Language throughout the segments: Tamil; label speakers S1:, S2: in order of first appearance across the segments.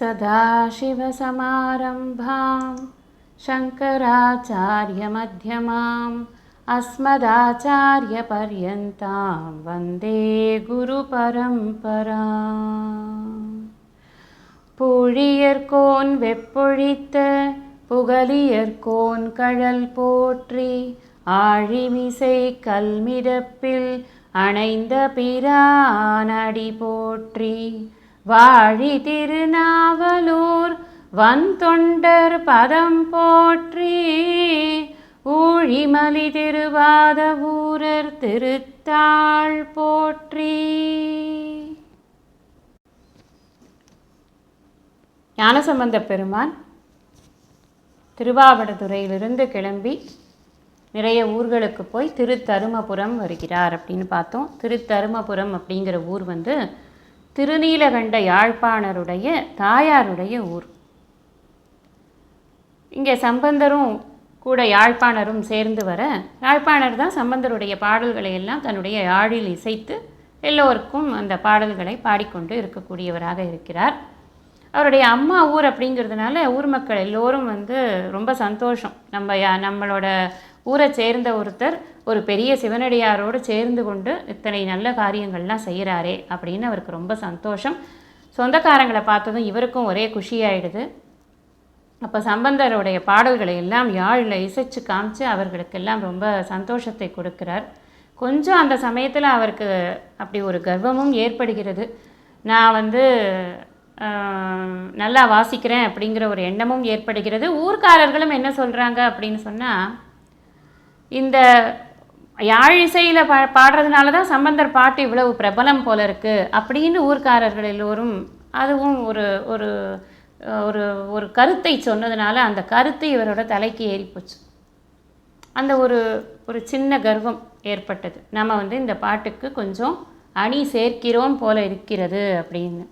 S1: सदाशिवसमारम्भां शङ्कराचार्यमध्यमाम् अस्मदाचार्यपर्यन्तां वन्दे गुरुपरम्परा புழியர்கோன் வெப்பொழித்த புகலியர்கோன் கழல் போற்றி ஆழிமிசை கல்மிதப்பில் அணைந்த பிரானடி போற்றி வாழி திருநாவலூர் வந்தொண்டர் பதம் போற்றி ஊழிமலி திருவாத ஊரர் திருத்தாள் போற்றி. ஞானசம்பந்த பெருமான் திருவாவடுதுறையிலிருந்து கிளம்பி நிறைய ஊர்களுக்கு போய் திருத்தருமபுரம் வருகிறார் அப்படின்னு பார்த்தோம். திருத்தருமபுரம் அப்படிங்கிற ஊர் வந்து திருநீலகண்ட யாழ்ப்பாணருடைய தாயாருடைய ஊர். இங்கே சம்பந்தரும் கூட யாழ்ப்பாணரும் சேர்ந்து வர யாழ்ப்பாணர் தான் சம்பந்தருடைய பாடல்களை எல்லாம் தன்னுடைய யாழில் இசைத்து எல்லோருக்கும் அந்த பாடல்களை பாடிக்கொண்டு இருக்கக்கூடியவராக இருக்கிறார். அவருடைய அம்மா ஊர் அப்படிங்கிறதுனால ஊர் மக்கள் எல்லோரும் வந்து ரொம்ப சந்தோஷம். நம்ம யா நம்மளோட ஊரை சேர்ந்த ஒருத்தர் ஒரு பெரிய சிவனடியாரோடு சேர்ந்து கொண்டு இத்தனை நல்ல காரியங்கள்லாம் செய்கிறாரே அப்படின்னு அவருக்கு ரொம்ப சந்தோஷம். சொந்தக்காரங்களை பார்த்ததும் இவருக்கும் ஒரே குஷியாயிடுது அப்போ சம்பந்தருடைய பாடல்களை எல்லாம் யாழில் இசைச்சு காமிச்சு அவர்களுக்கெல்லாம் ரொம்ப சந்தோஷத்தை கொடுக்கிறார். கொஞ்சம் அந்த சமயத்தில் அவருக்கு அப்படி ஒரு கர்வமும் ஏற்படுகிறது. நான் வந்து நல்லா வாசிக்கிறேன் அப்படிங்கிற ஒரு எண்ணமும் ஏற்படுகிறது. ஊர்க்காரர்களும் என்ன சொல்கிறாங்க அப்படின்னு சொன்னால் இந்த யாழ் இசையில் பா பாடுறதுனால தான் சம்பந்தர் பாட்டு இவ்வளவு பிரபலம் போல இருக்குது அப்படின்னு ஊர்க்காரர்கள் எல்லோரும் அதுவும் ஒரு ஒரு ஒரு ஒரு கருத்தை சொன்னதுனால அந்த கருத்து இவரோட தலைக்கு ஏறி போச்சு. அந்த ஒரு ஒரு சின்ன கர்வம் ஏற்பட்டது. நம்ம வந்து இந்த பாட்டுக்கு கொஞ்சம் அணி சேர்க்கிறோம் போல இருக்கிறது அப்படின்னு.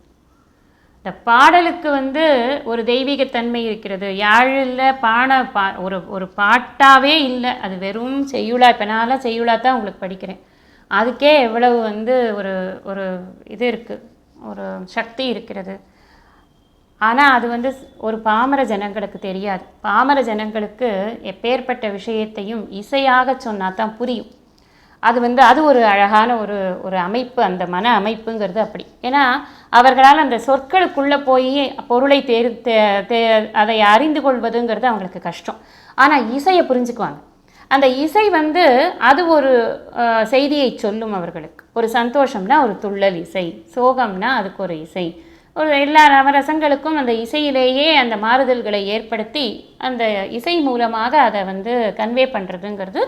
S1: இந்த பாடலுக்கு வந்து ஒரு தெய்வீகத்தன்மை இருக்கிறது. யாழில் பாட பா ஒரு ஒரு பாட்டாவே இல்லை. அது வெறும் செய்யுளா இப்போ நான்லாம் செய்யுளா தான் உங்களுக்கு படிக்கிறேன். அதுக்கே எவ்வளவு வந்து ஒரு ஒரு இது இருக்குது ஒரு சக்தி இருக்கிறது. ஆனால் அது வந்து ஒரு பாமர ஜனங்களுக்கு தெரியாது. பாமர ஜனங்களுக்கு எப்பேற்பட்ட விஷயத்தையும் இசையாக சொன்னால் தான் புரியும். அது வந்து அது ஒரு அழகான ஒரு ஒரு அமைப்பு அந்த மன அமைப்புங்கிறது அப்படி. ஏன்னா அவர்களால் அந்த சொற்களுக்குள்ளே போய் பொருளை தேர் தே- தே- அதை அறிந்து கொள்வதுங்கிறது அவங்களுக்கு கஷ்டம். ஆனால் இசையை புரிஞ்சுக்குவாங்க. அந்த இசை வந்து அது ஒரு செய்தியை சொல்லும் அவர்களுக்கு. ஒரு சந்தோஷம்னா ஒரு துள்ளல் இசை சோகம்னா அதுக்கு ஒரு இசை. ஒரு எல்லா நவரசங்களுக்கும் அந்த இசையிலேயே அந்த மாறுதல்களை ஏற்படுத்தி அந்த இசை மூலமாக அதை வந்து கன்வே பண்ணுறதுங்கிறது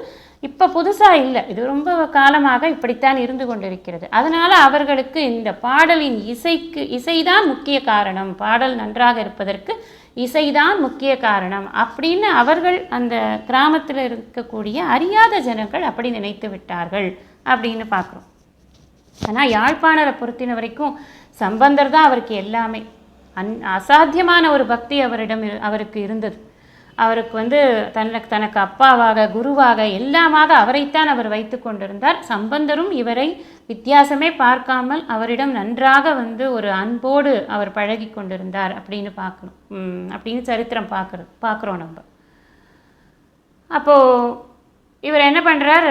S1: இப்போ புதுசாக இல்லை. இது ரொம்ப காலமாக இப்படித்தான் இருந்து கொண்டிருக்கிறது. அதனால் அவர்களுக்கு இந்த பாடலின் இசைக்கு இசைதான் முக்கிய காரணம். பாடல் நன்றாக இருப்பதற்கு இசைதான் முக்கிய காரணம் அப்படின்னு அவர்கள் அந்த கிராமத்தில் இருக்கக்கூடிய அறியாத ஜனங்கள் அப்படி நினைத்து விட்டார்கள் அப்படின்னு பார்க்குறோம். ஆனால் யாழ்ப்பாணரை பொறுத்தின வரைக்கும் சம்பந்தர் தான் அவருக்கு எல்லாமே. அன் அசாத்தியமான ஒரு பக்தி அவரிடம் இரு- அவருக்கு இருந்தது. அவருக்கு வந்து தனக்கு தனக்கு அப்பாவாக குருவாக எல்லாமாக அவரைத்தான் அவர் வைத்து கொண்டிருந்தார். சம்பந்தரும் இவரை வித்தியாசமே பார்க்காமல் அவரிடம் நன்றாக வந்து ஒரு அன்போடு அவர் பழகி கொண்டிருந்தார் அப்படின்னு பார்க்கணும். அப்படின்னு சரித்திரம் பார்க்குறது பார்க்குறோம் நம்ம. அப்போது இவர் என்ன பண்ணுறார்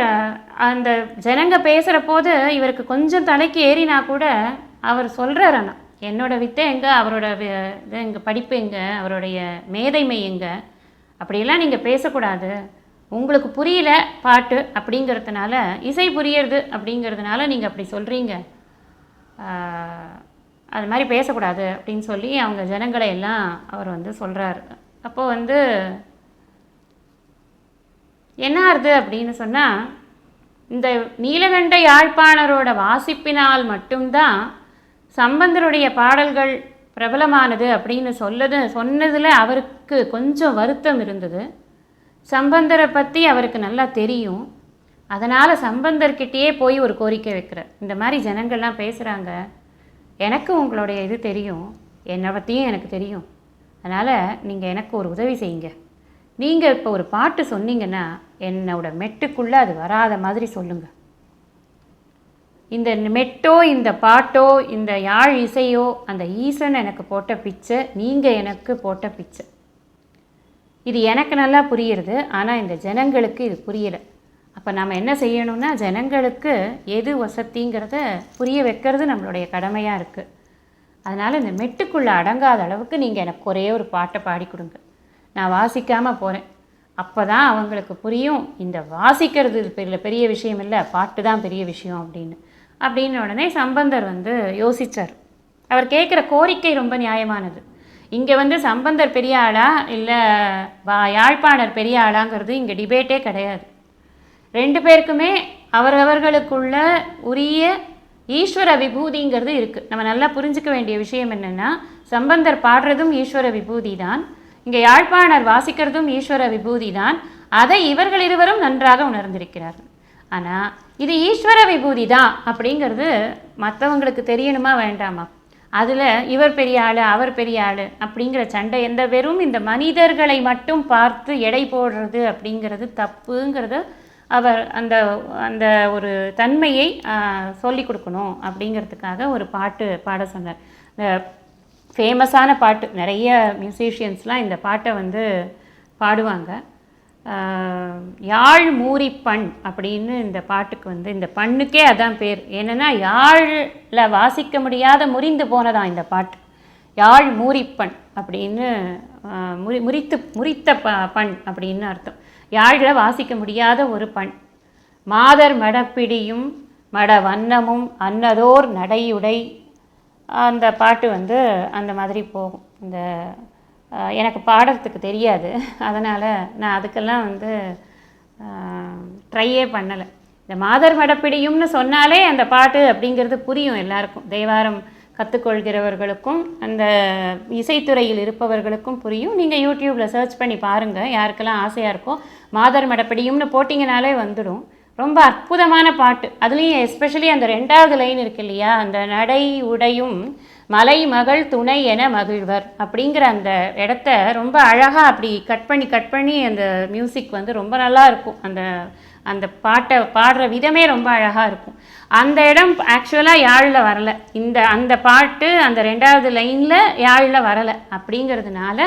S1: அந்த ஜனங்க பேசுகிற போது இவருக்கு கொஞ்சம் தலைக்கு ஏறினா கூட அவர் சொல்கிறார் ஆனால் என்னோட வித்தை எங்கே? அவரோட இது எங்கள் படிப்பு எங்கே? அவருடைய மேதைமை எங்கே? அப்படியெல்லாம் நீங்கள் பேசக்கூடாது. உங்களுக்கு புரியல பாட்டு அப்படிங்கிறதுனால இசை புரியறது அப்படிங்கிறதுனால நீங்கள் அப்படி சொல்கிறீங்க அது மாதிரி பேசக்கூடாது அப்படின்னு சொல்லி அவங்க ஜனங்களை எல்லாம் அவர் வந்து சொல்கிறார் அப்போ வந்து என்ன ஆறுது? அப்படின்னு சொன்னால் இந்த நீலகண்ட யாழ்ப்பாணரோட வாசிப்பினால் மட்டும்தான் சம்பந்தருடைய பாடல்கள் பிரபலமானது அப்படின்னு சொல்லது சொன்னதில் அவருக்கு கொஞ்சம் வருத்தம் இருந்தது. சம்பந்தரை பற்றி அவருக்கு நல்லா தெரியும். அதனால் சம்பந்தர்கிட்டயே போய் ஒரு கோரிக்கை வைக்கிறார். இந்த மாதிரி ஜனங்கள்லாம் பேசுகிறாங்க எனக்கு உங்களுடைய இது தெரியும். என்னை பற்றியும் எனக்கு தெரியும். அதனால் நீங்கள் எனக்கு ஒரு உதவி செய்யுங்க. நீங்கள் இப்போ ஒரு பாட்டு சொன்னீங்கன்னா என்னோட மெட்டுக்குள்ளே அது வராத மாதிரி சொல்லுங்கள் இந்த மெட்டோ இந்த பாட்டோ இந்த யாழ் இசையோ அந்த ஈசன் எனக்கு போட்ட பிச்சை நீங்கள் எனக்கு போட்ட பிச்சை. இது எனக்கு நல்லா புரியுறது ஆனால் இந்த ஜனங்களுக்கு இது புரியலை. அப்போ நம்ம என்ன செய்யணும்னா ஜனங்களுக்கு எது வசதிங்கிறத புரிய வைக்கிறது நம்மளுடைய கடமையாக இருக்குது அதனால் இந்த மெட்டுக்குள்ளே அடங்காத அளவுக்கு நீங்கள் எனக்கு ஒரே ஒரு பாட்டை பாடி கொடுங்க. நான் வாசிக்காமல் போகிறேன் அப்போ தான் அவங்களுக்கு புரியும் இந்த வாசிக்கிறது பெரிய பெரிய விஷயம் இல்லை பாட்டு தான் பெரிய விஷயம் அப்படின்னு. அப்படின்ன உடனே சம்பந்தர் வந்து யோசித்தார் அவர் கேட்குற கோரிக்கை ரொம்ப நியாயமானது. இங்கே வந்து சம்பந்தர் பெரிய ஆளா இல்லை வா யாழ்ப்பாணர் பெரிய ஆளாங்கிறது இங்கே டிபேட்டே கிடையாது. ரெண்டு பேருக்குமே அவரவர்களுக்குள்ள உரிய ஈஸ்வர விபூதிங்கிறது இருக்குது நம்ம நல்லா புரிஞ்சுக்க வேண்டிய விஷயம் என்னென்னா சம்பந்தர் பாடுறதும் ஈஸ்வர விபூதி தான் இங்கே யாழ்ப்பாணர் வாசிக்கிறதும் ஈஸ்வர விபூதி தான் அதை இவர்கள் இருவரும் நன்றாக உணர்ந்திருக்கிறார்கள். ஆனால் இது ஈஸ்வர விபூதி தான் அப்படிங்கிறது மற்றவங்களுக்கு தெரியணுமா வேண்டாமா? அதில் இவர் பெரிய ஆள் அவர் பெரிய ஆள் அப்படிங்கிற சண்டை எந்த வெறும் இந்த மனிதர்களை மட்டும் பார்த்து எடை போடுறது அப்படிங்கிறது தப்புங்கிறத அவர் அந்த அந்த ஒரு தன்மையை சொல்லி கொடுக்கணும் அப்படிங்கிறதுக்காக ஒரு பாட்டு பாட சொன்னார். இந்த ஃபேமஸான பாட்டு நிறைய மியூசிஷியன்ஸ்லாம் இந்த பாட்டை வந்து பாடுவாங்க. யாழ் மூரி பண் அப்படின்னு இந்த பாட்டுக்கு வந்து இந்த பண்ணுக்கே அதான் பேர். என்னென்னா யாழில் வாசிக்க முடியாத முறிந்து போனதான் இந்த பாட்டு. யாழ் மூரிப்பண் அப்படின்னு முறி முறித்து முறித்த ப பண் அப்படின்னு அர்த்தம். யாழில் வாசிக்க முடியாத ஒரு பண். மாதர் மடப்பிடியும் மட வண்ணமும் அன்னதோர் நடையுடை. அந்த பாட்டு வந்து அந்த மாதிரி போகும். இந்த எனக்கு பாடுறதுக்கு தெரியாது. அதனால் நான் அதுக்கெல்லாம் வந்து ட்ரையே பண்ணலை. இந்த மாதர் மடப்பிடியும்னு சொன்னாலே அந்த பாட்டு அப்படிங்கிறது புரியும் எல்லாருக்கும். தேவாரம் கற்றுக்கொள்கிறவர்களுக்கும் அந்த இசைத்துறையில் இருப்பவர்களுக்கும் புரியும். நீங்கள் யூடியூப்பில் சர்ச் பண்ணி பாருங்கள் யாருக்கெல்லாம் ஆசையாக இருக்கோ. மாதர் மடப்பிடியும்னு போட்டிங்கனாலே வந்துடும். ரொம்ப அற்புதமான பாட்டு. அதுலேயும் எஸ்பெஷலி அந்த ரெண்டாவது லைன் இருக்கு இல்லையா? அந்த நடை உடையும் மலை மகள் துணை என மகிழ்வர் அப்படிங்கிற அந்த இடத்த ரொம்ப அழகாக அப்படி கட் பண்ணி கட் பண்ணி அந்த மியூசிக் வந்து ரொம்ப நல்லா இருக்கும். அந்த அந்த பாட்டை பாடுற விதமே ரொம்ப அழகாக இருக்கும். அந்த இடம் ஆக்சுவலாக யாழில் வரலை. இந்த அந்த பாட்டு அந்த ரெண்டாவது லைனில் யாழில் வரலை அப்படிங்கிறதுனால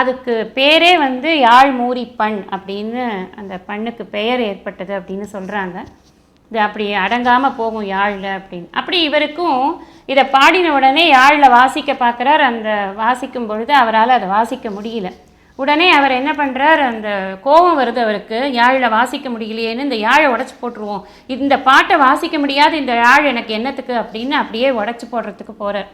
S1: அதுக்கு பேரே வந்து யாழ் மூரி பண் அப்படின்னு அந்த பண்ணுக்கு பெயர் ஏற்பட்டது அப்படின்னு சொல்கிறாங்க இது அப்படி அடங்காமல் போகும் யாழில் அப்படின்னு. அப்படி இவருக்கும் இதை பாடின உடனே யாழில் வாசிக்க பார்க்குறார். அந்த வாசிக்கும் பொழுது அவரால் அதை வாசிக்க முடியல. உடனே அவர் என்ன பண்ணுறார்? அந்த கோபம் வருது அவருக்கு. யாழில் வாசிக்க முடியலையேன்னு இந்த யாழை உடச்சி போட்டுருவோம். இந்த பாட்டை வாசிக்க முடியாது இந்த யாழ் எனக்கு என்னத்துக்கு அப்படின்னு அப்படியே உடச்சி போடுறதுக்கு போகிறார்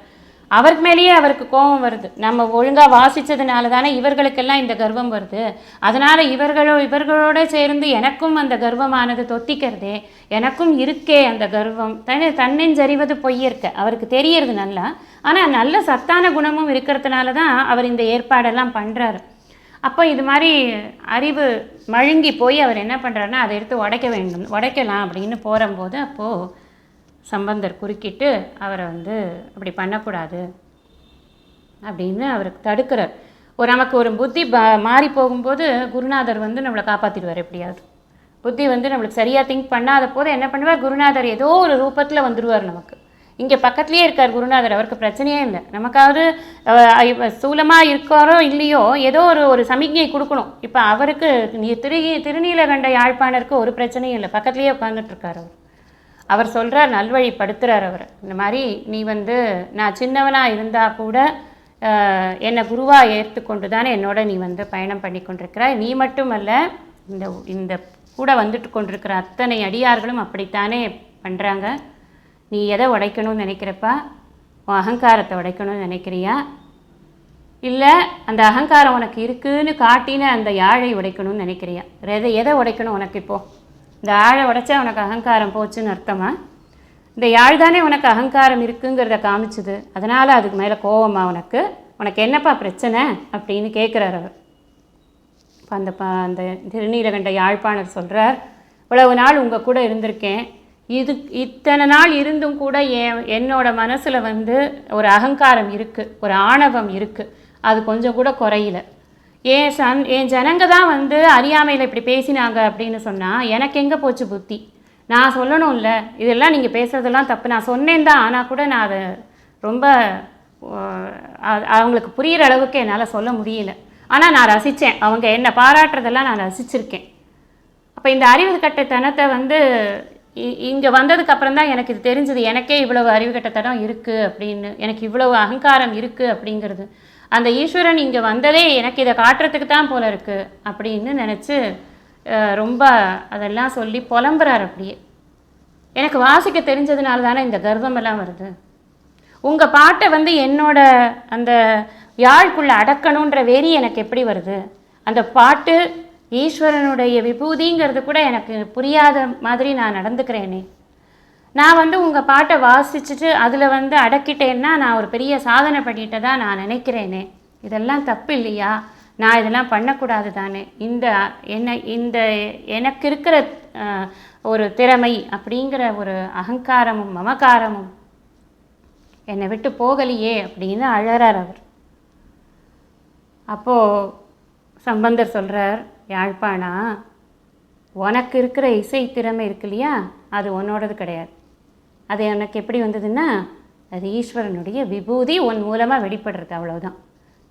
S1: அவருக்கு மேலேயே அவருக்கு கோபம் வருது. நம்ம ஒழுங்காக வாசித்ததுனால தானே இவர்களுக்கெல்லாம் இந்த கர்வம் வருது. அதனால் இவர்களோ இவர்களோட சேர்ந்து எனக்கும் அந்த கர்வமானது தொத்திக்கிறதே எனக்கும் இருக்கே அந்த கர்வம். தன்னை தன்னெஞ்சறிவது பொய்யிருக்க அவருக்கு தெரியறது நல்லா. ஆனால் நல்ல சத்தான குணமும் இருக்கிறதுனால தான் அவர் இந்த ஏற்பாடெல்லாம் பண்ணுறாரு அப்போ இது மாதிரி அறிவு மழுங்கி போய் அவர் என்ன பண்ணுறாருன்னா அதை எடுத்து உடைக்க வேண்டும் உடைக்கலாம் அப்படின்னு போகிறம்போது அப்போது சம்பந்தர் குறுக்கிட்டு அவரை வந்து அப்படி பண்ணக்கூடாது அப்படின்னு அவருக்கு தடுக்கிறார். ஒரு நமக்கு ஒரு புத்தி மாறி போகும்போது குருநாதர் வந்து நம்மளை காப்பாற்றிடுவார் எப்படியாவது. புத்தி வந்து நம்மளுக்கு சரியாக திங்க் பண்ணாத போது என்ன பண்ணுவார்? குருநாதர் ஏதோ ஒரு ரூபத்தில் வந்துடுவார் நமக்கு. இங்கே பக்கத்துலேயே இருக்கார் குருநாதர் அவருக்கு பிரச்சனையே இல்லை. நமக்காவது சூலமாக இருக்காரோ இல்லையோ ஏதோ ஒரு ஒரு சமிக்ஞை கொடுக்கணும். இப்போ அவருக்கு நீ திரு திருநீலகண்ட யாழ்ப்பாணருக்கு ஒரு பிரச்சனையும் இல்லை. பக்கத்துலேயே உட்காந்துட்டு இருக்கார் அவர். அவர் சொல்கிறார் நல்வழிப்படுத்துகிறார் அவர். இந்த மாதிரி நீ வந்து நான் சின்னவனாக இருந்தால் கூட என்னை குருவாக ஏற்றுக்கொண்டு தானே என்னோட நீ வந்து பயணம் பண்ணி கொண்டிருக்கிறாய். நீ மட்டுமல்ல இந்த இந்த கூட வந்துட்டு கொண்டிருக்கிற அத்தனை அடியார்களும் அப்படித்தானே பண்ணுறாங்க நீ எதை உடைக்கணும்னு நினைக்கிறப்பா? உன் அகங்காரத்தை உடைக்கணும்னு நினைக்கிறியா? இல்லை அந்த அகங்காரம் உனக்கு இருக்குன்னு காட்டின அந்த யாழை உடைக்கணும்னு நினைக்கிறியா? எதை எதை உடைக்கணும் உனக்கு இப்போது இந்த ஆழை உடைச்சா உனக்கு அகங்காரம் போச்சுன்னு அர்த்தமா? இந்த யாழ் தானே உனக்கு அகங்காரம் இருக்குங்கிறத காமிச்சுது. அதனால் அதுக்கு மேலே கோவமா உனக்கு? உனக்கு என்னப்பா பிரச்சனை? அப்படின்னு கேட்குறார் அவர். இப்போ அந்த ப அந்த திருநீலகண்ட யாழ்ப்பாணர் சொல்கிறார் இவ்வளவு நாள் உங்கள் கூட இருந்திருக்கேன். இது இத்தனை நாள் இருந்தும் கூட என் என்னோட மனசில் வந்து ஒரு அகங்காரம் இருக்குது ஒரு ஆணவம் இருக்குது அது கொஞ்சம் கூட குறையில. என் சன் என் ஜனங்க தான் வந்து அறியாமையில் இப்படி பேசினாங்க அப்படின்னு சொன்னால் எனக்கு எங்கே போச்சு புத்தி? நான் சொல்லணும்ல இதெல்லாம் நீங்கள் பேசுகிறதெல்லாம் தப்பு. நான் சொன்னேன் தான் ஆனால் கூட நான் அதை ரொம்ப அது- அவங்களுக்கு புரிகிற அளவுக்கு என்னால் சொல்ல முடியல. ஆனால் நான் ரசித்தேன் அவங்க என்னை பாராட்டுறதெல்லாம் நான் ரசிச்சிருக்கேன். அப்போ இந்த அறிவு கட்டத்தனத்தை வந்து இங்கே வந்ததுக்கு அப்புறம் தான் எனக்கு இது தெரிஞ்சது. எனக்கே இவ்வளவு அறிவு கட்டத்தனம் இருக்குது அப்படின்னு எனக்கு இவ்வளவு அகங்காரம் இருக்குது அப்படிங்கிறது. அந்த ஈஸ்வரன் இங்கே வந்ததே எனக்கு இதை காட்டுறதுக்கு தான் போல இருக்குது அப்படின்னு நினச்சி ரொம்ப அதெல்லாம் சொல்லி புலம்புறார் அப்படியே. எனக்கு வாசிக்க தெரிஞ்சதுனால தானே இந்த கர்வமெல்லாம் வருது. உங்கள் பாட்டை வந்து என்னோட அந்த யாழ்க்குள்ளே அடக்கணுன்ற வெறி எனக்கு எப்படி வருது? அந்த பாட்டு ஈஸ்வரனுடைய விபூதிங்கிறது கூட எனக்கு புரியாத மாதிரி நான் நடந்துக்கிறேனே. நான் வந்து உங்கள் பாட்டை வாசிச்சுட்டு அதில் வந்து அடக்கிட்டேன்னா நான் ஒரு பெரிய சாதனை பண்ணிட்டதா நான் நினைக்கிறேனே. இதெல்லாம் தப்பு இல்லையா? நான் இதெல்லாம் பண்ணக்கூடாது தானே. இந்த என்ன இந்த எனக்கு இருக்கிற ஒரு திறமை அப்படிங்கிற ஒரு அகங்காரமும் மமகாரமும் என்னை விட்டு போகலையே அப்படின்னு அழறார் அவர். அப்போது சம்பந்தர் சொல்கிறார் யாழ்ப்பாணா உனக்கு இருக்கிற இசை திறமை இருக்கு இல்லையா? அது உன்னோடது கிடையாது. அது எனக்கு எப்படி வந்ததுன்னா அது ஈஸ்வரனுடைய விபூதி உன் மூலமாக வெளிப்படுறது அவ்வளோதான்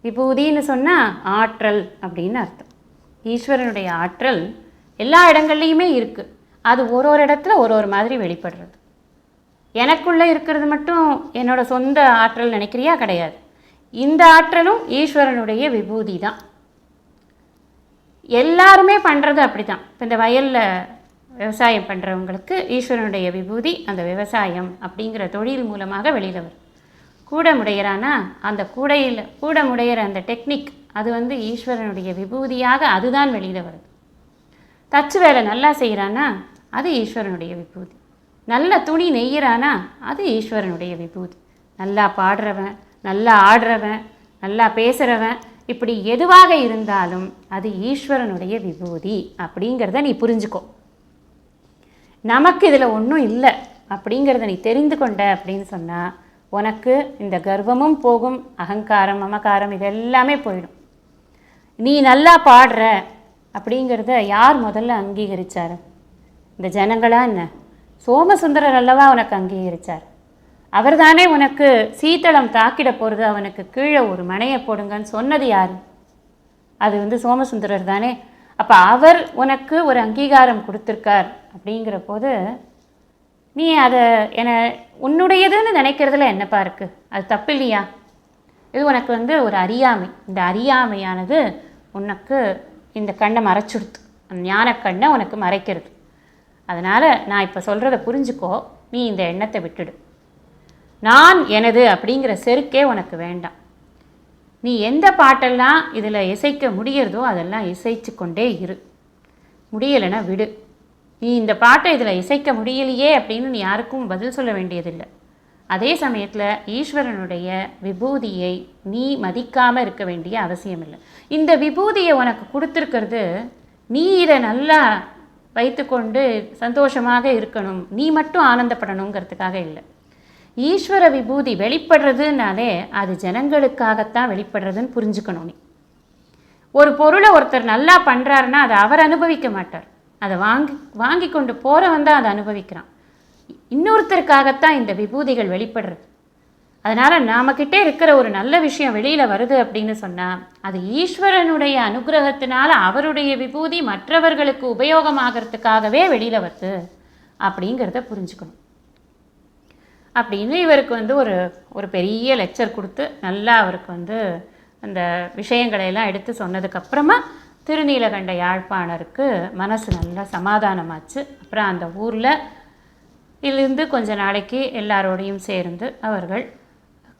S1: விபூதின்னு சொன்னால் ஆற்றல் அப்படின்னு அர்த்தம். ஈஸ்வரனுடைய ஆற்றல் எல்லா இடங்கள்லையுமே இருக்குது அது ஒரு ஒரு இடத்துல ஒரு ஒரு மாதிரி வெளிப்படுறது. எனக்குள்ளே இருக்கிறது மட்டும் என்னோடய சொந்த ஆற்றல் நினைக்கிறியா? கிடையாது. இந்த ஆற்றலும் ஈஸ்வரனுடைய விபூதி தான். எல்லாருமே பண்ணுறது அப்படி தான் இப்போ இந்த வயலில் விவசாயம் பண்ணுறவங்களுக்கு ஈஸ்வரனுடைய விபூதி அந்த விவசாயம் அப்படிங்கிற தொழில் மூலமாக வெளியில் வரும். கூடமுடையரானா? முடையிறானா அந்த கூடையில் கூடமுடையிற அந்த டெக்னிக் அது வந்து ஈஸ்வரனுடைய விபூதியாக அதுதான் வெளியில் வருது. தச்சு வேலை நல்லா செய்கிறானா அது ஈஸ்வரனுடைய விபூதி. நல்ல துணி நெய்கிறானா அது ஈஸ்வரனுடைய விபூதி. நல்லா பாடுறவன் நல்லா ஆடுறவன் நல்லா பேசுகிறவன் இப்படி எதுவாக இருந்தாலும் அது ஈஸ்வரனுடைய விபூதி அப்படிங்கிறத நீ புரிஞ்சுக்கோ. நமக்கு இதில் ஒன்றும் இல்லை அப்படிங்கிறத நீ தெரிந்து கொண்ட அப்படின்னு சொன்னால் உனக்கு இந்த கர்வமும் போகும் அகங்காரம் மமகாரம் இதெல்லாமே போயிடும். நீ நல்லா பாடுற அப்படிங்கிறத யார் முதல்ல அங்கீகரிச்சார்? இந்த ஜனங்களா என்ன? சோமசுந்தரர் அல்லவா உனக்கு அங்கீகரிச்சார்? அவர்தானே உனக்கு சீத்தளம் தாக்கிட போகிறது அவனுக்கு கீழே ஒரு மனையை போடுங்கன்னு சொன்னது யார்? அது வந்து சோமசுந்தரர் தானே. அப்போ அவர் உனக்கு ஒரு அங்கீகாரம் கொடுத்துருக்கார். அப்படிங்கிற போது நீ அதை என உன்னுடையதுன்னு நினைக்கிறதுல என்னப்பா இருக்குது அது தப்பு இல்லையா? இது உனக்கு வந்து ஒரு அறியாமை. இந்த அறியாமையானது உனக்கு இந்த கண்ணை மறைச்சுடுத்து. அந்த ஞானக்கண்ணை உனக்கு மறைக்கிறது. அதனால் நான் இப்போ சொல்கிறத புரிஞ்சுக்கோ. நீ இந்த எண்ணத்தை விட்டுடு. நான் எனது அப்படிங்கிற செருக்கே உனக்கு வேண்டாம். நீ எந்த பாட்டெல்லாம் இதில் இசைக்க முடிகிறதோ அதெல்லாம் இசைச்சு கொண்டே இரு. முடியலைன்னா விடு. நீ இந்த பாட்டை இதில் இசைக்க முடியலையே அப்படின்னு நீ யாருக்கும் பதில் சொல்ல வேண்டியதில்லை. அதே சமயத்தில் ஈஸ்வரனுடைய விபூதியை நீ மதிக்காமல் இருக்க வேண்டிய அவசியம் இல்லை இந்த விபூதியை உனக்கு கொடுத்துருக்கிறது நீ இதை நல்லா வைத்துக்கொண்டு சந்தோஷமாக இருக்கணும். நீ மட்டும் ஆனந்தப்படணுங்கிறதுக்காக இல்லை. ஈஸ்வர விபூதி வெளிப்படுறதுனாலே அது ஜனங்களுக்காகத்தான் வெளிப்படுறதுன்னு புரிஞ்சுக்கணும் நீ. ஒரு பொருளை ஒருத்தர் நல்லா பண்ணுறாருன்னா அதை அவர் அனுபவிக்க மாட்டார். அதை வாங்கி வாங்கி கொண்டு போகிறவன் தான் அதை அனுபவிக்கிறான். இன்னொருத்தருக்காகத்தான் இந்த விபூதிகள் வெளிப்படுறது. அதனால் நாமக்கிட்டே இருக்கிற ஒரு நல்ல விஷயம் வெளியில் வருது அப்படின்னு சொன்னால் அது ஈஸ்வரனுடைய அனுகிரகத்தினால அவருடைய விபூதி மற்றவர்களுக்கு உபயோகமாகறதுக்காகவே வெளியில் வருது அப்படிங்கிறத புரிஞ்சுக்கணும். அப்படின்னு இவருக்கு வந்து ஒரு ஒரு பெரிய லெக்சர் கொடுத்து நல்லா அவருக்கு வந்து அந்த விஷயங்களை எல்லாம் எடுத்து சொன்னதுக்கப்புறமா திருநீலகண்ட யாழ்ப்பாணருக்கு மனசு நல்லா சமாதானமாச்சு. அப்புறம் அந்த ஊரில் இருந்து கொஞ்ச நாளைக்கு எல்லாரோடையும் சேர்ந்து அவர்கள்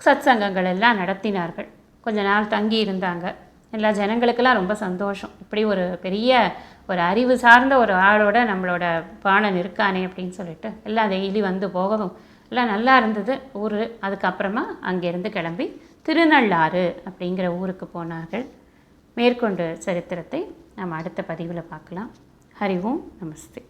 S1: சத்சங்கங்கள் எல்லாம் நடத்தினார்கள். கொஞ்ச நாள் தங்கி இருந்தாங்க. எல்லா ஜனங்களுக்கெல்லாம் ரொம்ப சந்தோஷம். இப்படி ஒரு பெரிய ஒரு அறிவு சார்ந்த ஒரு ஆளோட நம்மளோட பாணன் இருக்கானே அப்படின்னு சொல்லிட்டு எல்லாம் டெய்லி வந்து போகவும். எல்லாம் நல்லா இருந்தது. ஊர் அதுக்கப்புறமா அங்கேருந்து கிளம்பி திருநள்ளாறு அப்படிங்கிற ஊருக்கு போனார்கள். மேற்கொண்டு சரித்திரத்தை நம்ம அடுத்த பதிவில் பார்க்கலாம். ஹரி ஓம் நமஸ்தே.